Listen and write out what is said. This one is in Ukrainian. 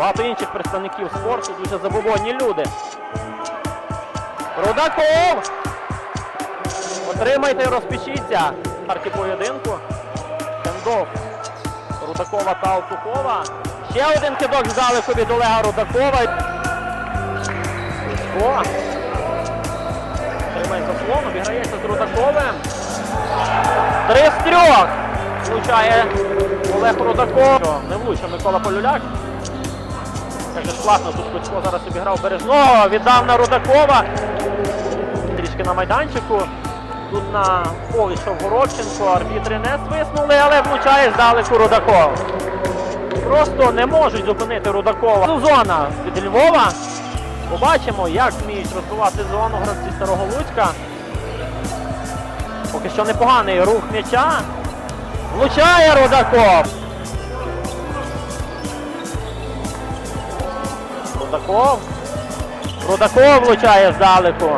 багато інших представників спорту, дуже забобонні люди. Рудаков! Отримайте і розпишіться. Карті поєдинку. Хендов. Рудакова та Алтухова. Ще один кидок здалеку від Олега Рудакова. О! Тримає заслон, обіграється з Рудаковим. Три з трьох. Влучає Олег Рудаков. Не влучив Микола Полюляк. Як класно, тут Кличко зараз обіграв Бережного, віддав на Рудакова. Трішки на майданчику. Тут на полі йшов Горобченко, арбітри не свиснули, але влучає здалеку Рудаков. Просто не можуть зупинити Рудакова. Зона від Львова. Побачимо, як вміють розвивати зону гравці Старого Луцька. Поки що непоганий рух м'яча. Влучає Рудаков. Рудаков. Рудаков влучає здалеку.